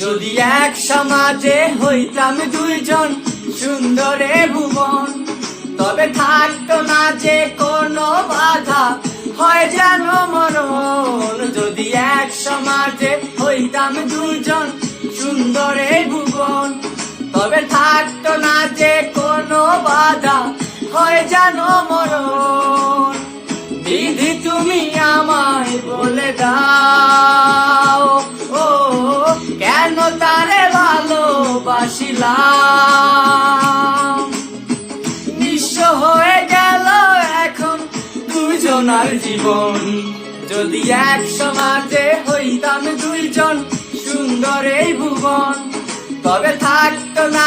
যদি এক সমাজে হইতাম দুইজন সুন্দরে ভুবন, তবে থাকতো না যে কোনো বাধা, হয় যেন মরণ। যদি এক সমাজে হইতাম দুইজন সুন্দরে ভুবন, তবে থাকতো না যে কোনো বাধা, হয় যেন মরণ। বিধি তুমি আমায় বলে দাও। কেন তারে ভালোবাসিলাম? নিঃস্ব হয়ে গেল এখন দুজনার জীবন। যদি এক সমাজে হইতাম দুইজন সুন্দর এই ভুবন, তবে থাকতো না